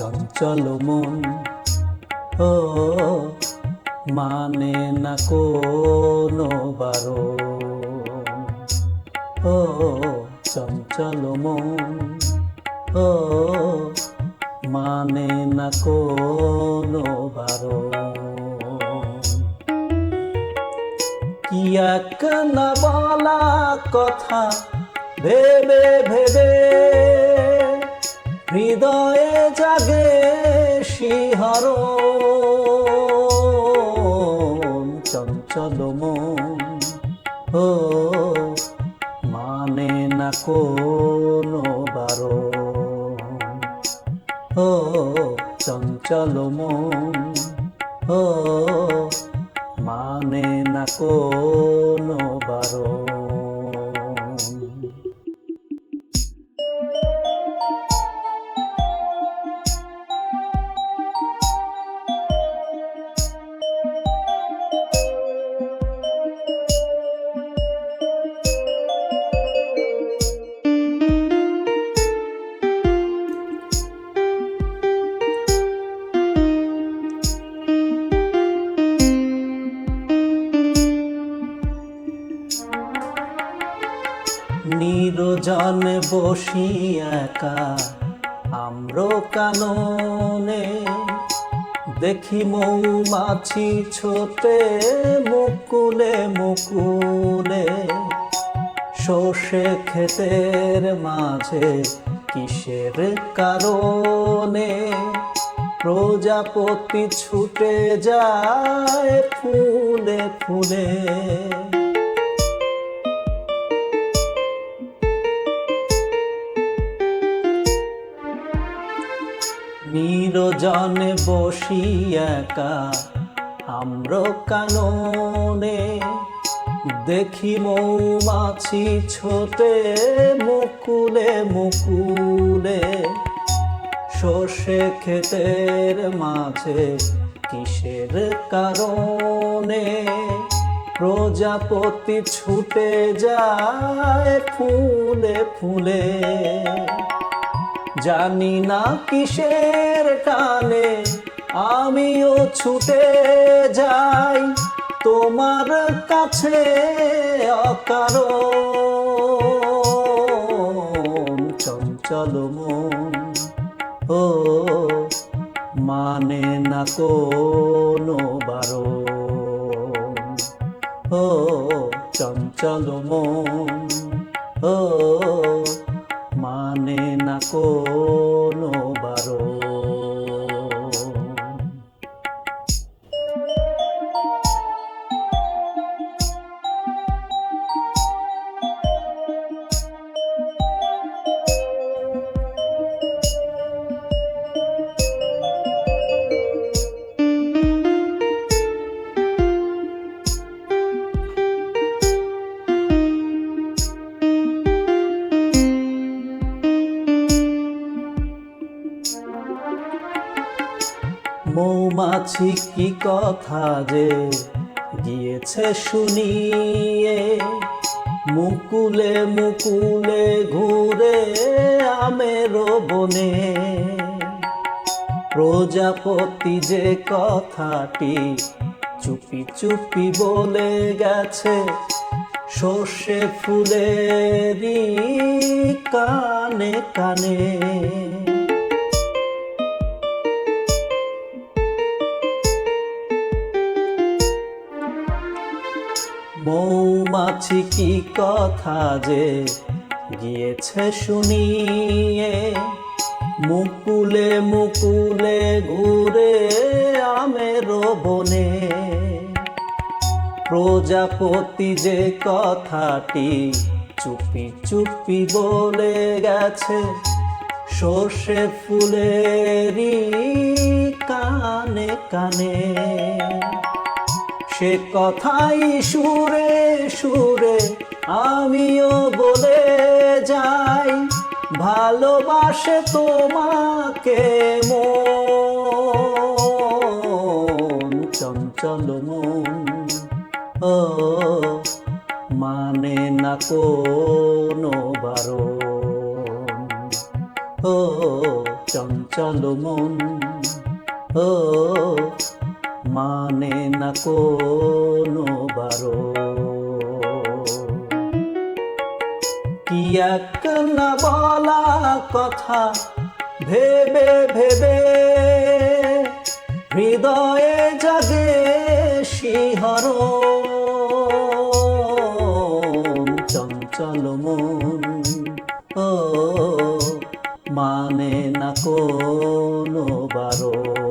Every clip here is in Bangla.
চঞ্চল মন। ও মানে না কোনো বারো। ও, চঞ্চল মন। ও মানে না কোনো বারো। কিয়া এক না বলা কথা ভেবে ভেবে হৃদয়ে জাগে শিহর। চঞ্চল ও মানে না কোনো বারো। ও চঞ্চল মন, ও মানে না কোনো বারো। নিরজনে বসি একা। আম্র কাননে দেখি মৌমাছি ছোটে মুকুলে মুকুলে। সর্ষে ক্ষেতের মাঝে কিসের কারণে? প্রজাপতি ছুটে যায় ফুলে ফুলে। নিরজনে বসি একা আম্র কাননে দেখি মৌমাছি ছোটে মুকুলে মুকুলে সর্ষে ক্ষেতের মাঝে কিসের কারণে প্রজাপতি ছুটে যায় ফুলে ফুলে। জানি না কিসের টানে, আমিও ছুটে যাই তোমার কাছে অকারণ। চঞ্চল মন, ও মানে না কোনো বারো ও, চঞ্চল মন, ও মানে না কোনো মৌমাছি কি কথা যে গিয়েছে শুনিয়ে। মুকুলে মুকুলে ঘুরে আমের বনে। প্রজাপতি যে কথাটি চুপি চুপি বলে গেছে, সর্ষে ফুলেরই কানে কানে। মৌমাছি কি কথা যে গিয়েছে শুনিয়ে, মুকুলে মুকুলে ঘুরে আমের বনে। প্রজাপতি যে কথাটি চুপি চুপি বলে গেছে, সর্ষে ফুলেরই কানে কানে। সে কথাই সুরে সুরে আমিও বলে যাই, ভালোবাসে তোমাকে মন, চঞ্চল মন। ও মানে না কোনো বারণ। ও, চঞ্চল মন। ও মানে না কোনো বারো। কি এক না বলা কথা ভেবে ভেবে হৃদয়ে জাগে শিহর। চঞ্চল মন, ও মানে না কোনো বারণ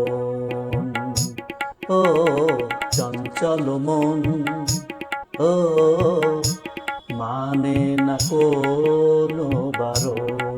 ও চঞ্চল মন ও মানে না কোনো বারণ।